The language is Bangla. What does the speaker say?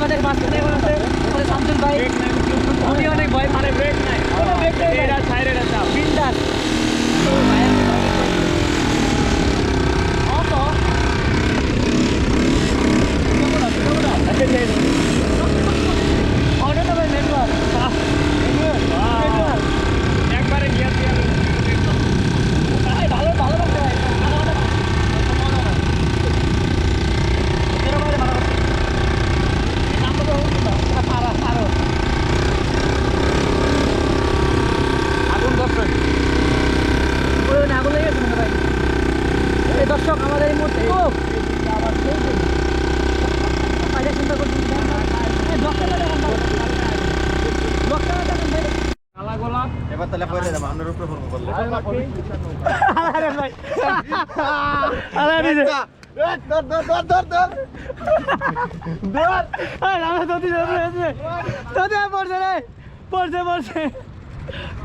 আমাদের আছে আমাদের শামসুল ভাই। আবার চিন্তা করছি এবার তাহলে আপনার উপরে আরে ভাই আরে আরে আমরা তো রে পড়ছে পড়ছে